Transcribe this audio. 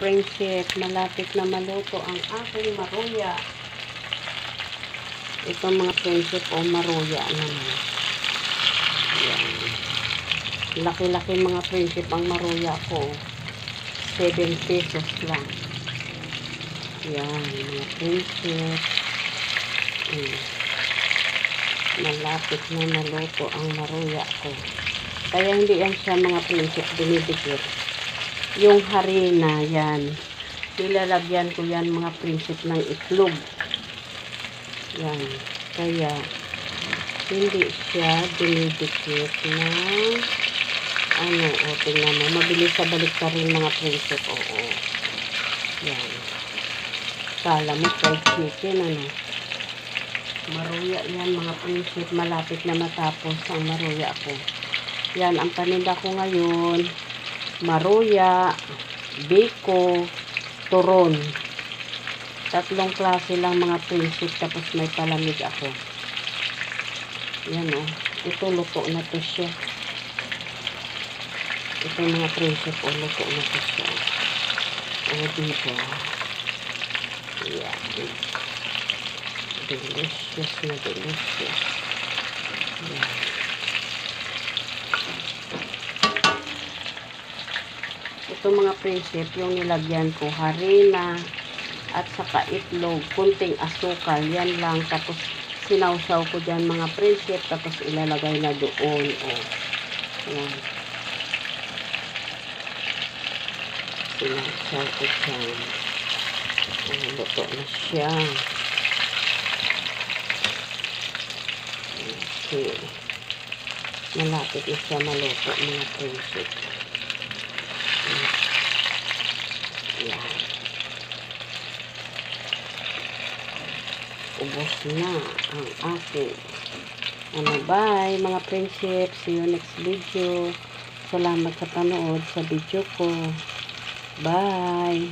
friendship, malapit na maluto ang aking maruya. Ito mga friendship o maruya naman. Yan. Laki-laki mga friendship ang maruya ko. 7 pesos lang. Yan, mga friendship. Mm. Malapit na maluto ang maruya ko. Kaya hindi yan siya mga prinsip dinidikit. Yung harina, yan. Nilalagyan ko yan mga prinsip ng itlog. Yan. Kaya, hindi siya dinidikit na ano, o tingnan mo. Mabilis sa balik ka rin mga prinsip. Oo. Yan. Kala mo fried chicken, ano. Maruya yan mga prinsip. Malapit na matapos ang maruya ko. Yan, ang paninda ko ngayon, maruya, biko, turon. Tatlong klase lang mga prinsip, tapos may palamig ako. Yan o. Ito, luto na to siya. Ito mga prinsip, o, luto na to siya. O, diba? Yan. Delicious na delicious. Yan. Ito mga prinsip, yung nilagyan ko, harina, at saka itlog, kunting asukal, yan lang. Tapos, sinawsaw ko dyan mga prinsip, tapos ilalagay na doon. O, yan. Sinawsaw ko dyan. O, luto na siya. Okay. Malapit na siya maluto mga prinsip. Yan. Ubos na ang aking. Ano, bye mga friendship. See you next video. Salamat sa panood sa video ko. Bye.